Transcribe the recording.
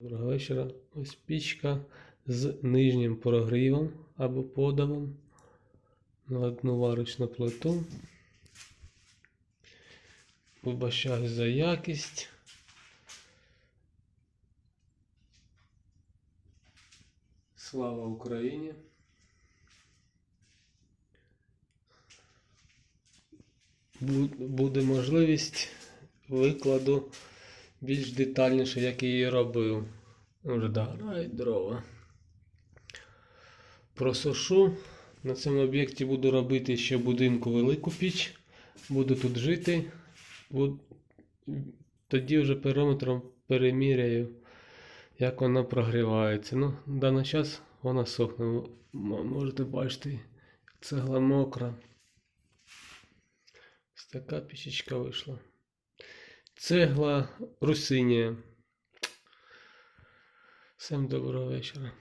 Доброго вечора. Ось пічка з нижнім прогрівом або подавом на одну варочну плиту. Вибачаю за якість. Слава Україні! Буде можливість викладу більш детальніше, як її робив. Вже догорають дрова. Просушу. На цьому об'єкті буду робити ще будинку велику піч. Буду тут жити. Тоді вже периметром переміряю, як вона прогрівається. Ну, в даний час вона сохне. Можете бачити, цегла мокра. Ось така пічечка вийшла. Цегла русинія. Всім доброго вечора.